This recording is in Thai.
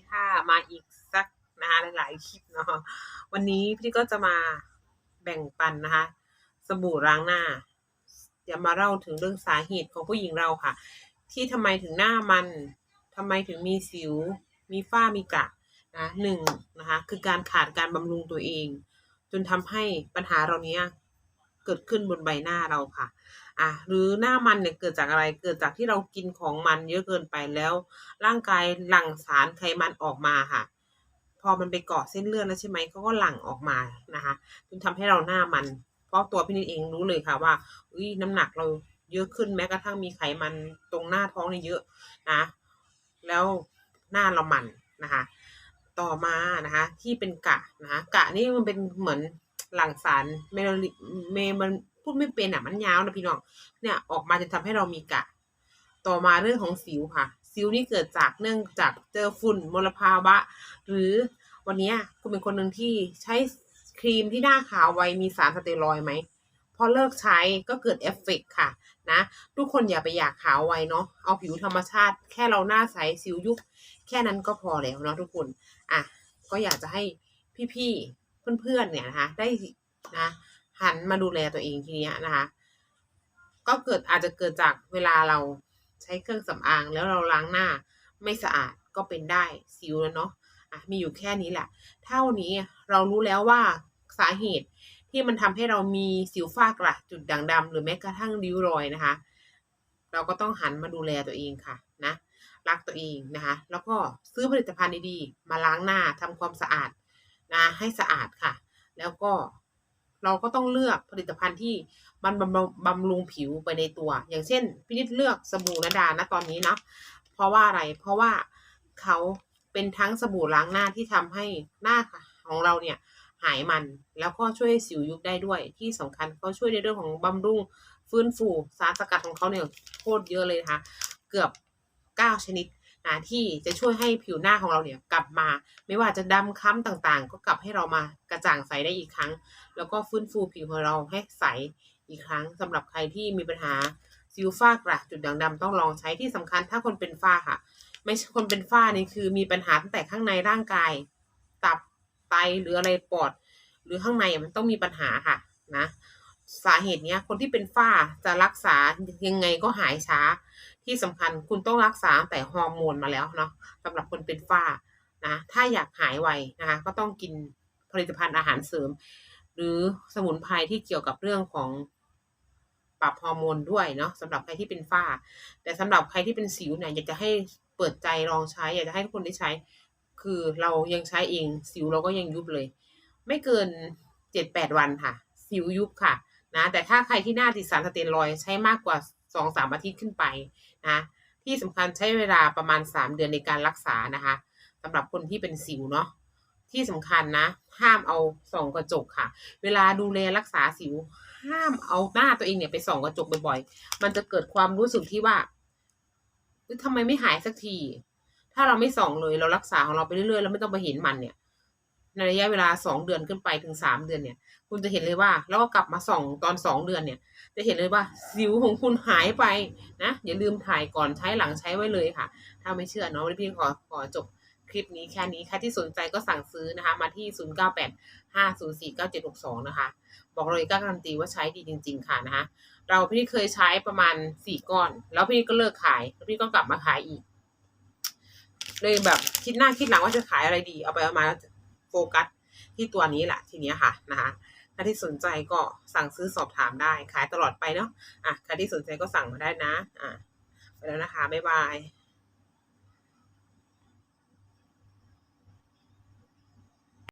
ีค่ะ มาอีกสักนะคะหลายๆคลิปเนาะวันนี้พี่ก็จะมาแบ่งปันนะคะ สบู่ล้างหน้าจะมาเล่าถึงเรื่องสาเหตุของผู้หญิงเราค่ะ ที่ทำไมถึงหน้ามันทำไมถึงมีสิว มีฝ้ามีกระนะหนึ่งนะคะ คือการขาดการบำรุงตัวเอง จนทำให้ปัญหาเราเนี้ยเกิดขึ้นบนใบหน้าเราค่ะ อะหรือหน้ามันเนี่ยเกิดจากอะไรเกิดจากที่เรากินของมันเยอะเกินไปแล้ว ร่างกายหลั่งสารไขมันออกมาค่ะ พอมันไปเกาะเส้นเลือดแล้วใช่ไหมเขาก็หลั่งออกมานะคะจนทำให้เราหน้ามัน เพราะตัวพี่นิดเองรู้เลยค่ะว่าอุ้ยน้ำหนักเราเยอะขึ้นแม้กระทั่งมีไขมันตรงหน้าท้องเนี่ยเยอะนะ แล้วหน้าเรามันนะคะ ต่อมานะคะ ที่เป็นกะนะคะกะนี่มันเป็นเหมือนหลั่งสารเมลานิเมมัน พูดไม่เป็นอะมันยาวนะพี่น้องเนี่ยออกมาจะทำให้เรามีกะ ต่อมาเรื่องของสิวค่ะ สิวนี่เกิดจากเนื่องจากเจอฝุ่นมลภาวะ หรือวันนี้คุณเป็นคนหนึ่งที่ใช้ครีมที่หน้าขาวไวมีสารสเตียรอยไหมพอเลิกใช้ก็เกิดเอฟเฟกต์ค่ะนะทุกคนอย่าไปอยากขาวไวเนาะเอาผิวธรรมชาติ แค่เราหน้าใสสิวยุบแค่นั้นก็พอแล้วเนาะทุกคนอะก็อยากจะให้พี่ๆเพื่อนๆเนี่ยนะคะได้นะ หันมาดูแลตัวเองทีเนี้ยนะคะ ก็เกิดอาจจะเกิดจากเวลาเราใช้เครื่องสำอางแล้วเราล้างหน้าไม่สะอาดก็เป็นได้สิวแล้วเนาะอะมีอยู่แค่นี้แหละ เท่านี้เรารู้แล้วว่าสาเหตุที่มันทำให้เรามีสิวฝ้ากระจุดด่างดำหรือแม้กระทั่งริ้วรอยนะคะ เราก็ต้องหันมาดูแลตัวเองค่ะนะรักตัวเองนะคะ แล้วก็ซื้อผลิตภัณฑ์ดีๆ มาล้างหน้าทำความสะอาดนะให้สะอาดค่ะ แล้วก็ เราก็ต้องเลือกผลิตภัณฑ์ที่มันบำรุงบำรุงผิวไปในตัว อย่างเช่นพินิจเลือกสบู่นดานะตอนนี้นะเพราะว่าอะไรเพราะว่าเขาเป็นทั้งสบู่ล้างหน้าที่ทำให้หน้าของเราเนี่ยหายมันแล้วก็ช่วยให้สิวยุบได้ด้วยที่สำคัญเขาช่วยในเรื่องของบำรุงฟื้นฟูสารสกัดของเขาเนี่ยโคตรเยอะเลยนะคะเกือบเก้าชนิด นะที่จะช่วยให้ผิวหน้าของเราเนี่ยกลับมา ไม่ว่าจะดำค้ำต่างๆ ก็กลับให้เรามากระจ่างใสได้อีกครั้ง แล้วก็ฟื้นฟูผิวของเราให้ใสอีกครั้งสำหรับใครที่มีปัญหาสิวฝ้ากระจุดด่างดำต้องลองใช้ที่สำคัญถ้าคนเป็นฝ้าค่ะ ไม่ใช่คนเป็นฝ้านี่คือมีปัญหาตั้งแต่ข้างในร่างกาย ตับไตหรืออะไรปอด หรือข้างในมันต้องมีปัญหาค่ะนะสาเหตุเนี้ยคนที่เป็นฝ้าจะรักษายังไงก็หายช้าที่สำคัญคุณต้องรักษาแต่ฮอร์โมนมาแล้วเนาะสำหรับคนเป็นฝ้านะถ้าอยากหายไวนะคะก็ต้องกินผลิตภัณฑ์อาหารเสริม หรือสมุนไพรที่เกี่ยวกับเรื่องของปรับฮอร์โมนด้วยเนาะสำหรับใครที่เป็นฝ้า แต่สำหรับใครที่เป็นสิวเนี่ยอยากจะให้เปิดใจลองใช้ อยากจะให้ทุกคนได้ใช้ คือเรายังใช้เอง สิวเราก็ยังยุบเลย ไม่เกินเจ็ดแปดวันค่ะ สิวยุบค่ะนะแต่ถ้าใครที่หน้าติดสารสเตียรอยใช้มากกว่า สองสามอาทิตย์ขึ้นไปนะที่สำคัญใช้เวลาประมาณสามเดือนในการรักษานะคะสำหรับคนที่เป็นสิวเนาะที่สำคัญนะ ห้ามเอาส่องกระจกค่ะ เวลาดูแลรักษาสิว ห้ามเอาหน้าตัวเองเนี่ยไปส่องกระจกบ่อยๆ มันจะเกิดความรู้สึกที่ว่าเฮ้ยทำไมไม่หายสักที ถ้าเราไม่ส่องเลยเรารักษาของเราไปเรื่อยๆแล้วไม่ต้องไปเห็นมันเนี่ย ในระยะเวลาสองเดือนขึ้นไปถึงสามเดือนเนี่ย คุณจะเห็นเลยว่า แล้วก็กลับมาส่องตอนสองเดือนเนี่ย จะเห็นเลยว่าสิวของคุณหายไปนะอย่าลืมถ่ายก่อนใช้หลังใช้ไว้เลยค่ะ ถ้าไม่เชื่อเนาะวันนี้พี่ขอขอจบคลิปนี้แค่นี้ใครที่สนใจก็สั่งซื้อนะคะ มาที่ 0 9 8 5 0 4 9 7 6 2 นะคะ บอกเลยก้าการันตีว่าใช้ดีจริง ๆ ค่ะนะคะ เราพี่เคยใช้ประมาณสี่ก้อน แล้วพี่ก็เลิกขายแล้วพี่ก็กลับมาขายอีก เลยแบบคิดหน้าคิดหลังว่าจะขายอะไรดี เอาไปเอามา โฟกัสที่ตัวนี้แหละทีนี้ค่ะนะคะถ้าที่สนใจก็สั่งซื้อสอบถามได้ขายตลอดไปเนาะอะใครที่สนใจก็สั่งมาได้นะอะไปแล้วนะคะบ๊ายบาย